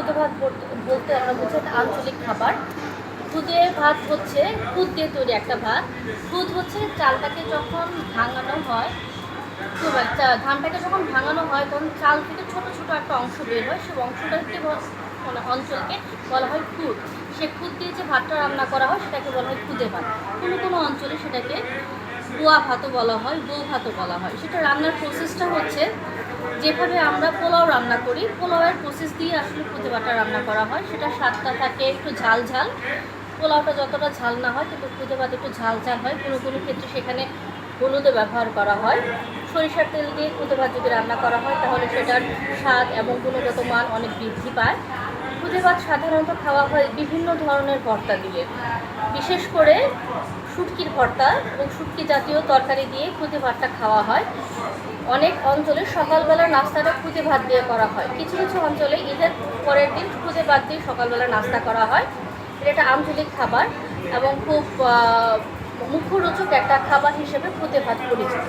খুদে ভাত বলতে- আমরা বুঝি একটা আঞ্চলিক খাবার। খুদে ভাত হচ্ছে খুদ দিয়ে তৈরি একটা ভাত। খুদ হচ্ছে চালটাকে যখন ভাঙানো হয় ধানটাকে যখন ভাঙানো হয়, তখন চাল থেকে ছোট ছোট একটা অংশ বের হয়। সেই অংশটাকে মানে অঞ্চলকে বলা হয় খুদ। সে খুদ দিয়ে যে ভাতটা রান্না করা হয়, সেটাকে বলা হয় খুদে ভাত। কোনো কোনো অঞ্চলে সেটাকে বুয়া ভাতও বলা হয়, বউ ভাতও বলা হয়। সেটা রান্নার প্রসেসটা হচ্ছে যেভাবে আমরা পোলাও রান্না করি, পোলাওয়ের প্রসেস দিয়ে আসলে ভাতটা রান্না করা হয়। সেটা স্বাদটা থাকে একটু ঝাল ঝাল। পোলাওটা যতটা ঝাল না হয় কিন্তু ভাত একটু ঝাল ঝাল হয়। কোনো কোনো ক্ষেত্রে সেখানে হলুদও ব্যবহার করা হয়। সরিষার তেল দিয়ে পুঁতে ভাত যদি রান্না করা হয়, তাহলে সেটার স্বাদ এবং গুণগত মান অনেক বৃদ্ধি পায়। খুদে ভাত সাধারণত খাওয়া হয় বিভিন্ন ধরনের ভর্তা দিয়ে। বিশেষ করে শুটকির ভর্তা এবং শুটকি জাতীয় তরকারি দিয়ে খুদে ভাতটা খাওয়া হয়। অনেক অঞ্চলে সকালবেলা নাস্তাটা খুদে ভাত দিয়ে করা হয়। কিছু কিছু অঞ্চলে ঈদের পরের দিন খুদে ভাত দিয়ে সকালবেলা নাস্তা করা হয়। এটা আঞ্চলিক খাবার এবং খুব আহ, মুখরোচক একটা খাবার হিসেবে খুদে ভাত পরিচিত।